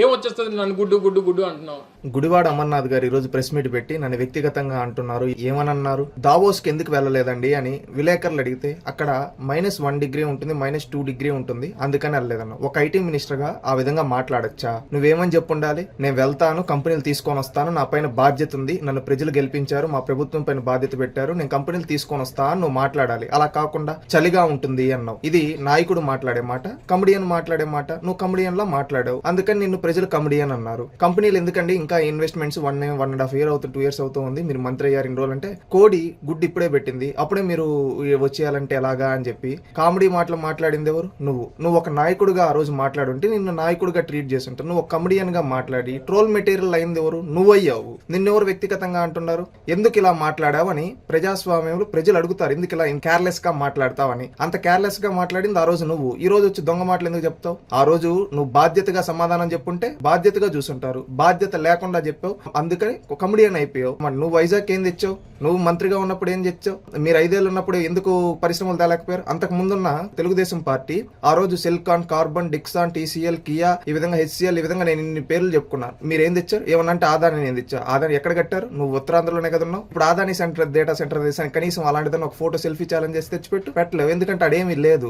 ఏం వచ్చేస్తుంది నన్ను గుడ్డు గుడ్డు గుడ్డు అంటున్నావు? గుడివాడ అమర్నాథ్ గారు ఈరోజు ప్రెస్ మీట్ పెట్టి నన్ను వ్యక్తిగతంగా అంటున్నారు. ఏమని అన్నారు దావోస్కి ఎందుకు వెళ్ళలేదండి అని విలేకరులు అడిగితే అక్కడ మైనస్ వన్ డిగ్రీ ఉంటుంది మైనస్ టూ డిగ్రీ ఉంటుంది. అందుకని వెళ్ళలేదన్న ఒక ఐటీ మినిస్టర్గా ఆ విధంగా మాట్లాడచ్చా? నువ్వేమని చెప్పుండాలి? నేను వెళ్తాను కంపెనీలు తీసుకొని వస్తాను నా పైన బాధ్యత ఉంది. నన్ను ప్రజలు గెలిపించారు మా ప్రభుత్వం పైన బాధ్యత పెట్టారు. నేను కంపెనీలు తీసుకొని వస్తాను నువ్వు మాట్లాడాలి. అలా కాకుండా చలిగా ఉంటుంది అన్నావు. ఇది నాయకుడు మాట్లాడే మాట కమెడియన్ మాట్లాడే మాట. నువ్వు కమెడియన్ లా మాట్లాడావు. అందుకని నిన్ను ప్రజలు కమెడియన్ అన్నారు. కంపెనీలు ఎందుకండి ఇంకా investments one one and half year అవుతుంది టూ ఇయర్స్ అవుతూ ఉంది. మీరు మంత్రి అయ్యారు ఇన్ని రోజులు అంటే కోడి గుడ్డు ఇప్పుడే పెట్టింది. అప్పుడే మీరు వచ్చేయాలంటే ఎలాగా అని చెప్పి కామెడీ మాటలు మాట్లాడింది ఎవరు? నువ్వు. నువ్వు ఒక నాయకుడిగా ఆ రోజు మాట్లాడుంటే నిన్ను నాయకుడిగా ట్రీట్ చేసి నువ్వు ఒక కమెడియన్గా మాట్లాడి ట్రోల్ మెటీరియల్ అయింది ఎవరు? నువ్వయ్యావు. నిన్నెవరు వ్యక్తిగతంగా అంటున్నారు? ఎందుకు ఇలా మాట్లాడావని ప్రజాస్వామ్యంలో ప్రజలు అడుగుతారు. ఎందుకు ఇలా కేర్లెస్గా మాట్లాడతావని అంత కేర్లెస్గా మాట్లాడింది ఆ రోజు నువ్వు. ఈ రోజు వచ్చి దొంగ మాటలు ఎందుకు చెప్తావు? ఆ రోజు నువ్వు బాధ్యతగా సమాధానం చెప్పు చెప్పుంటే బాధ్యతగా చూసుంటారు. బాధ్యత లేకుండా చెప్పావు. అందుకని కమిడియన్ అయిపోయావు. మరి నువ్వు వైజాగ్ ఏం తెచ్చావు? నువ్వు మంత్రిగా ఉన్నప్పుడు ఏం తెచ్చావు మీరు ఐదేళ్ళు ఉన్నప్పుడు ఎందుకు పరిశ్రమలు తేలేకపోయారు? అంతకు ముందున్న తెలుగుదేశం పార్టీ ఆ రోజు Celkon Karbonn Dixon TCL Kia ఈ విధంగా హెచ్సిఎల్ ఈ విధంగా నేను ఇన్ని పేర్లు చెప్పుకున్నాను. మీరు ఏం తెచ్చారు? ఏమన్నా అంటే ఆదాని నేను తెచ్చా. ఆదాని ఎక్కడ కట్టారు? నువ్వు ఉత్తరాంధ్రలోనే కదా ఉన్నావు ఇప్పుడు ఆదాని సెంటర్ డేటా సెంటర్ దేశానికి కనీసం అలాంటిదని ఒక ఫోటో సెల్ఫీ ఛాలెంజ్ చేసి తెచ్చిపెట్టు. పెట్టలేవు. ఎందుకంటే అదేమీ లేదు.